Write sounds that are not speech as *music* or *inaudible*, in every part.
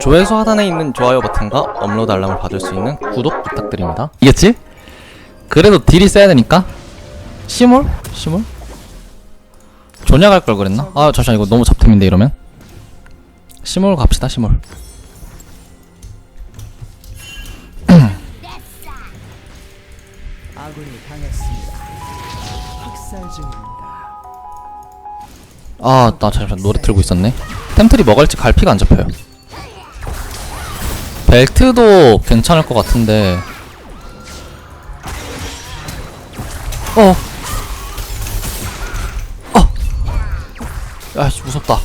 조회수 하단에 있는 좋아요 버튼과 업로드 알람을 받을 수 있는 구독 부탁드립니다. 이겠지? 그래도 딜이 세야 되니까. 시몰? 시몰? 조냐 갈걸 그랬나? 아 잠시만 이거 너무 잡템인데 이러면. 시몰 갑시다 시몰. *clears throat* 중입니다. 아, 나 잠시만 노래 틀고 있었네. 템트리 뭐 갈지 갈피가 안 잡혀요. 벨트도 괜찮을 것 같은데. 어. 어. 야, 씨, 무섭다.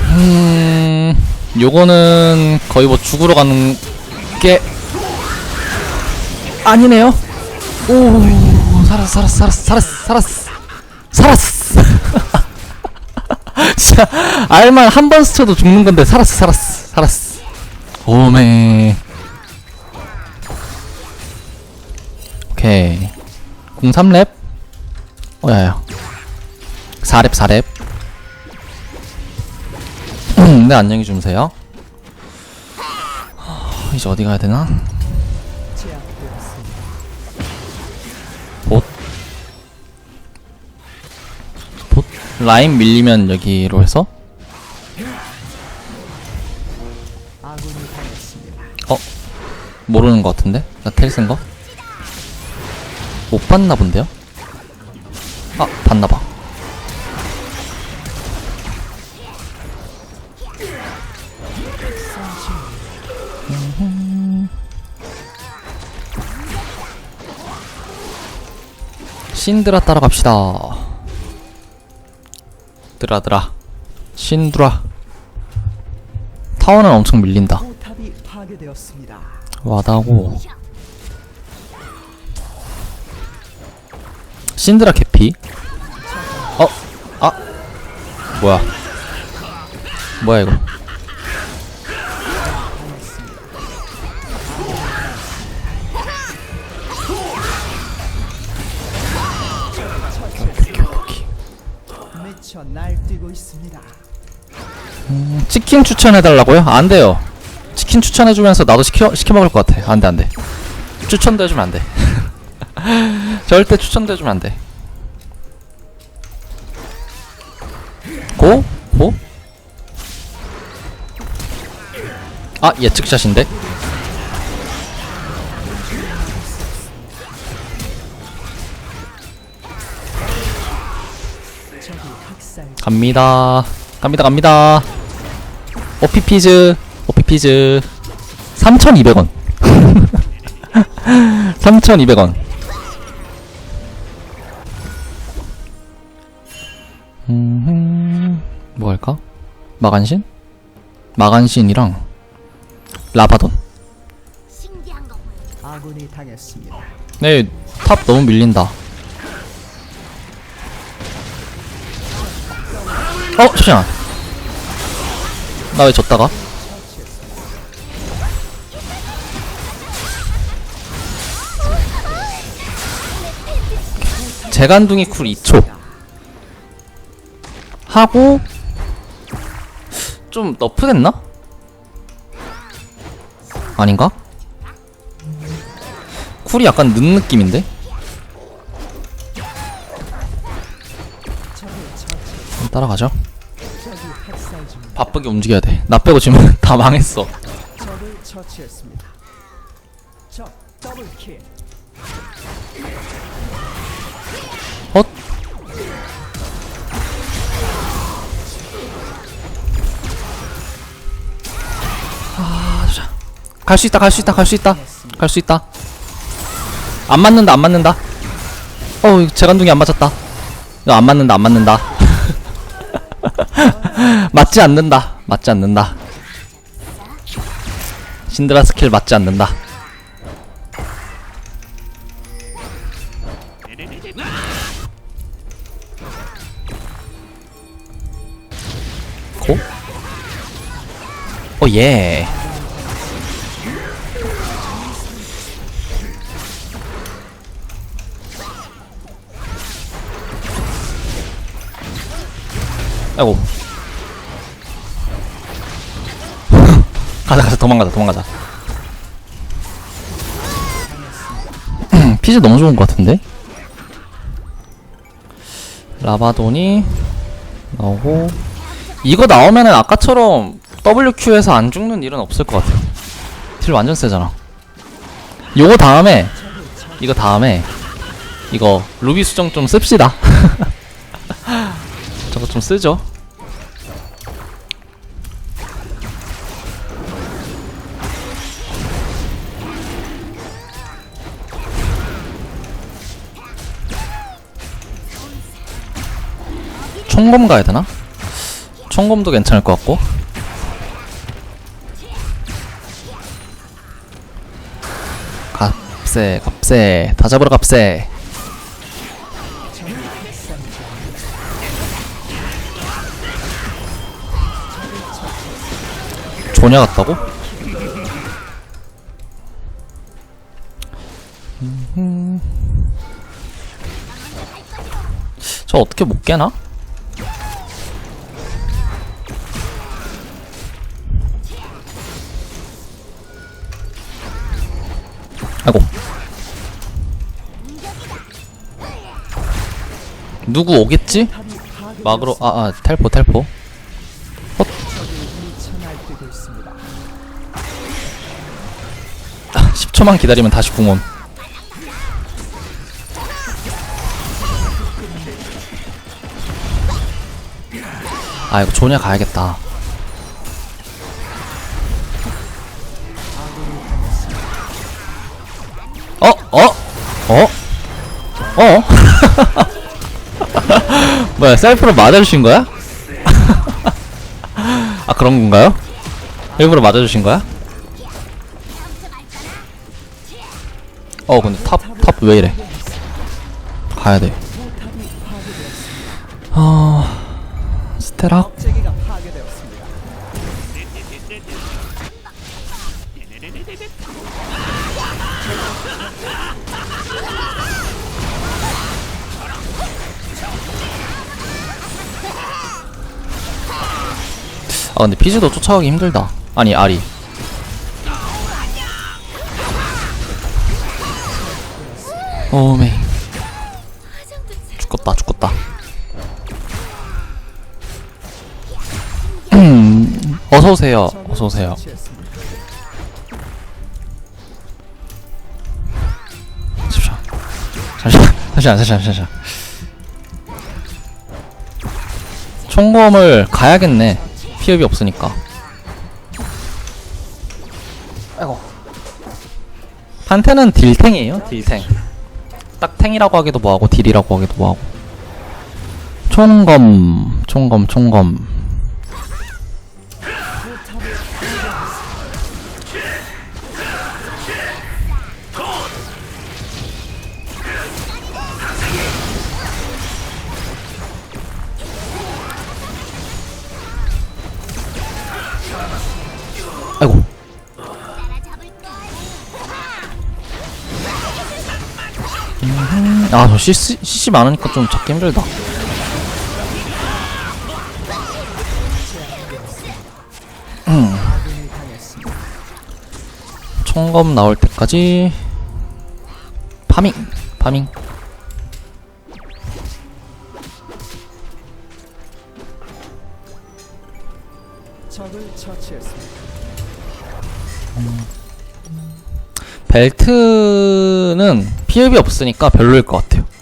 음, 요거는 거의 뭐 죽으러 가는 게 아니네요. 오, 살았어, 살았어, 살았어, 살았어, 살았어, 살았어. *laughs* 진짜 알만 한 번 스쳐도 죽는 건데 살았어, 살았어, 살았어. 오메. 오케이. 03랩. 어야야. 4랩, 4랩. 네, 안녕히 주무세요. 하, 이제 어디 가야 되나? 봇. 봇. 라인 밀리면 여기로 해서. 어? 모르는 것 같은데? 나 텔 쓴 거? 못 봤나 본데요? 아, 봤나봐. 신드라 따라갑시다. 드라드라. 신드라. 타워는 엄청 밀린다. 와다고 신드라 캐피 어? 아 뭐야 뭐야 이거 있습니다. 치킨 추천해달라고요? 안 돼요 치킨 추천해주면서 나도 시켜, 시켜 먹을 것 같아 안 돼 안 돼 추천도 해주면 안 돼 *laughs* 절대 추천도 해주면 안 돼 고? 고? 아 예측샷인데? 갑니다. 갑니다, 갑니다. 오피피즈, 오피피즈. 3,200원. 3,200원. 음, 뭐 할까? 마간신? 마간신이랑 라바돈. 네, 탑 너무 밀린다. 어, 잠시만. 나 왜 졌다가? 재간둥이 쿨 2초. 하고, 좀 너프됐나? 아닌가? 쿨이 약간 는 느낌인데? 따라가죠. 바쁘게 움직여야 돼. 나 빼고 지면 *laughs* 다 망했어. 헛? 아, 갈수 있다, 갈 수 있다, 갈 수 있다, 갈 수 있다. 안 맞는다, 안 맞는다. 어우, 재간둥이 안 맞았다. 안 맞는다, 안 맞는다. *laughs* 맞지 않는다, 맞지 않는다. 신드라 스킬 맞지 않는다. 고? 오 예. 아이고. *laughs* 가자 가자 도망가자 도망가자. *clears throat* 피즈 너무 좋은 것 같은데? 라바돈이 나오고 이거 나오면은 아까처럼 WQ에서 안 죽는 일은 없을 것 같아요. 딜 완전 세잖아. 요거 다음에 이거 다음에 이거 루비 수정 좀 씁시다 *laughs* 저거 좀 쓰죠. 총검 가야 되나? 총검도 괜찮을 것 같고. 값세 값세. 다 잡으러 값세 조냐 같다고? 저 어떻게 못 깨나? 아이고 누구 오겠지? 막으로 아아 텔포 텔포 10초만 기다리면 다시 궁원 아 이거 조냐 가야겠다 어? 어? 어? 어? *laughs* 뭐야 셀프로 맞아주신 거야? *laughs* 아 그런 건가요? 일부러 맞아주신 거야? 어 근데 탑 탑 왜 이래 가야 돼. 제기가 파괴되었습니다. 아 근데 피즈도 쫓아가기 힘들다. 아니 아리. 오메. 죽겠다 죽겠다. 음, 어서 오세요. 어서 오세요. 처치했습니다. 잠시만. 잠시만. 잠시만. 잠시만. 잠시만. 총검을 가야겠네. 피업이 없으니까. 아이고. 판테는 딜탱이에요. 딜탱. 딱 탱이라고 하기도 뭐하고 딜이라고 하기도 뭐하고. 총검, 총검, 총검. CC, CC 많으니까 좀 잡기 힘들다. 음. 총검 나올 때까지 파밍, 파밍. 처치했습니다. 벨트는 피업이 없으니까 별로일 것 같아요.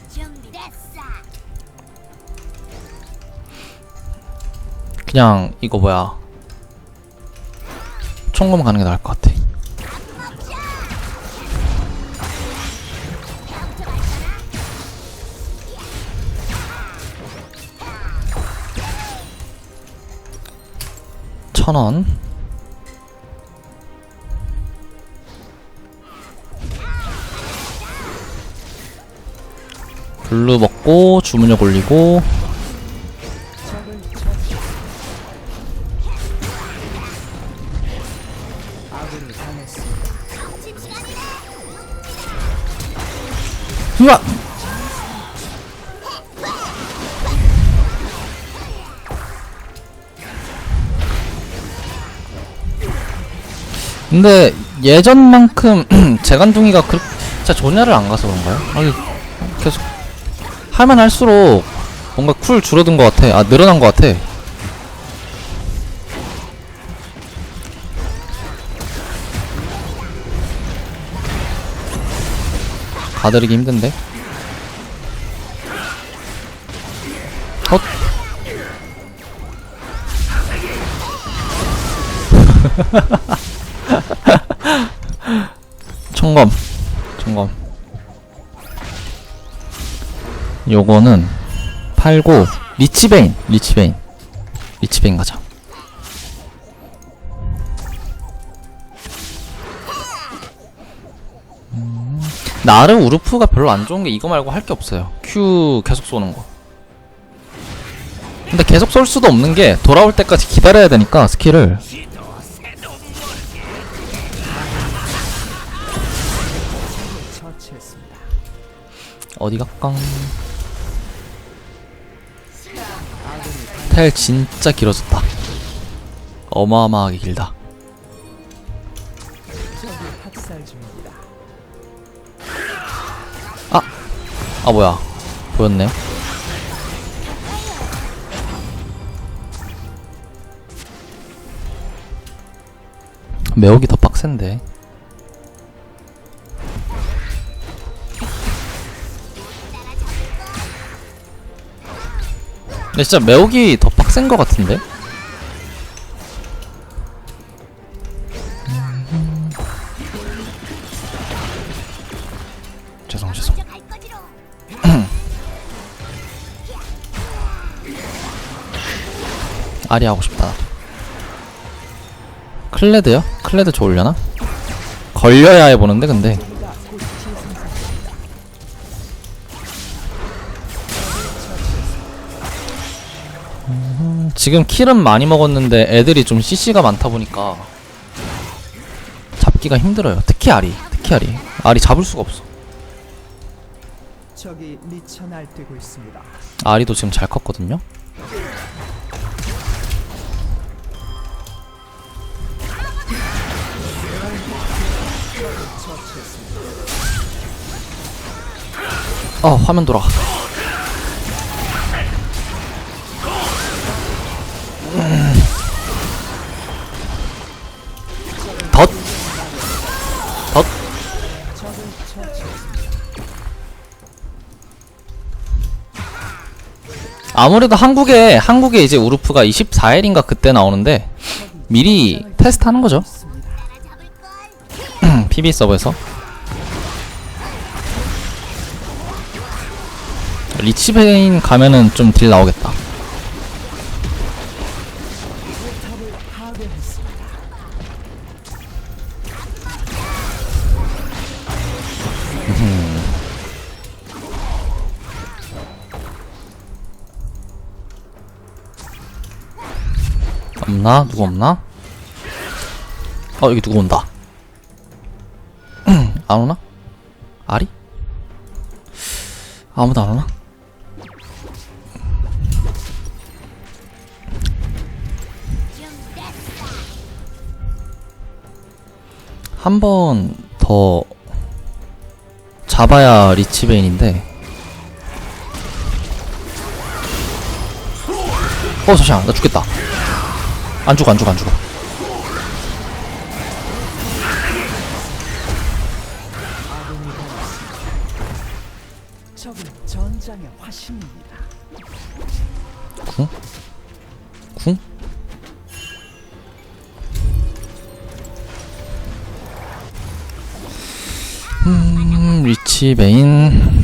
그냥 이거 뭐야 총검 가는 게 나을 것 같아. 천 원. 블루 먹고 주문력 올리고 으아! 근데 예전만큼 *clears throat* 재간둥이가 그 진짜 조냐를 안 가서 그런가요? 아니 계속 할만 할수록 뭔가 쿨 줄어든 것 같아 아 늘어난 것 같아 가드리기 힘든데. 헛. *laughs* 청검 청검 요거는 팔고 리치베인 리치베인 리치베인 가자 나르 우르프가 별로 안 좋은 게 이거 말고 할 게 없어요 Q 계속 쏘는 거 근데 계속 쏠 수도 없는 게 돌아올 때까지 기다려야 되니까 스킬을. 어디 갈까? 텔 진짜 길어졌다. 어마어마하게 길다. 아 뭐야? 보였네. 매혹이 더 빡센데. 근데 진짜 매혹이 더 빡센 것 같은데? 아리 하고 싶다. 클레드요? 클레드 좋으려나? 걸려야 해보는데 근데 음, 지금 킬은 많이 먹었는데 애들이 좀 CC가 많다 보니까 잡기가 힘들어요. 특히 아리, 특히 아리. 아리 잡을 수가 없어. 아리도 지금 잘 컸거든요. 어 화면 돌아. 음. 덧. 덧. 아무래도 한국에 한국에 이제 우루프가 24일인가 그때 나오는데 미리 테스트 하는 거죠. PB 서버에서 리치베인 가면은 좀 딜 나오겠다. 없나? 누구 없나? 어 여기 누구 온다. 안 오나? 아리? 아무도 안 오나? 한 번 더 잡아야 리치베인인데 어 잠시만 나 죽겠다 안 죽어 안 죽어 안 죽어 화신입니다. 궁? 궁? 음, 리치 메인.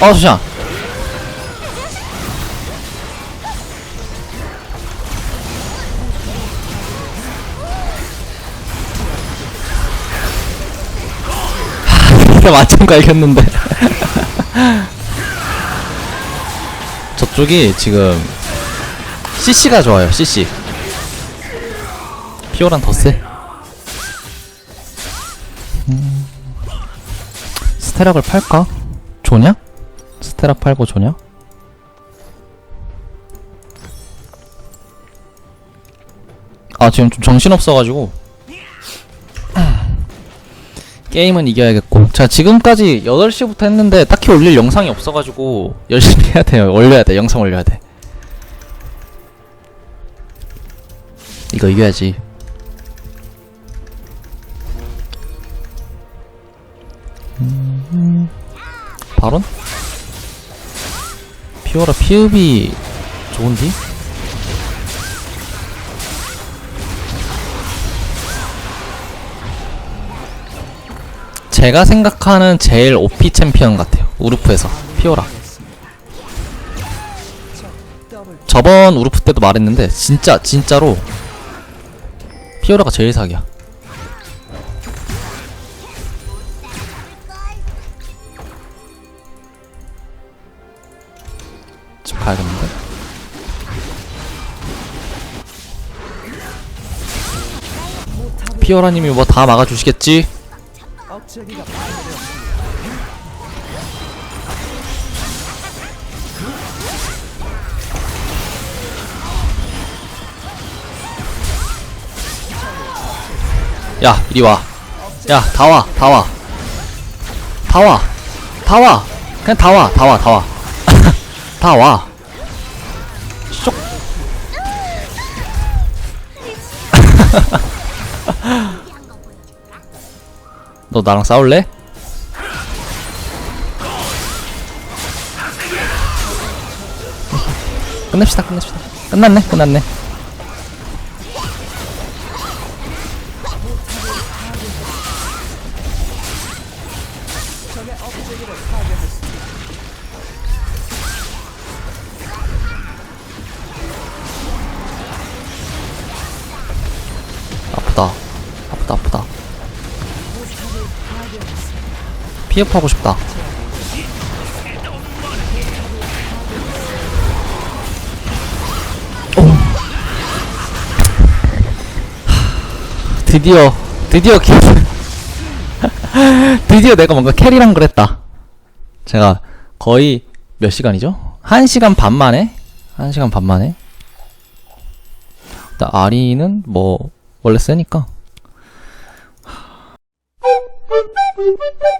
파괴되 하, 마침 갈겼는데. *laughs* 저쪽이 지금 CC가 좋아요. CC. 피오란 더 세. 음, 스테락을 팔까? 좋냐? 스테라 팔고 조냐? 아 지금 좀 정신없어가지고 게임은 이겨야겠고. 자 지금까지 8시부터 했는데 딱히 올릴 영상이 없어가지고 열심히 해야 돼요. 올려야 돼. 영상 올려야 돼. 이거 이겨야지. 음, 바론? 피오라. 피읍이 좋은디? 제가 생각하는 제일 OP 챔피언 같아요. 우르프에서 피오라. 저번 우르프 때도 말했는데 진짜 진짜로 피오라가 제일 사기야. 집 가야겠는데. 피오라님이 뭐 다 막아주시겠지? 억제기가 파괴되었습니다. 야, 이리 와. 야, 다 와, 다 와. 다 와. 다 와. 그냥 다 와, 다 와, 다 와. *laughs* 다 와. 쇽. *laughs* *laughs* 너 나랑 싸울래? 끝냅시다, 끝냅시다. 끝났네, 끝났네. 피업하고 싶다. 드디어, 드디어 기 *laughs* 드디어 내가 뭔가 캐리랑 그랬다. 제가 거의 몇 시간이죠? 한 시간 반 만에? 한 시간 반 만에? 아리는 뭐 원래 세니까 Mm-hmm.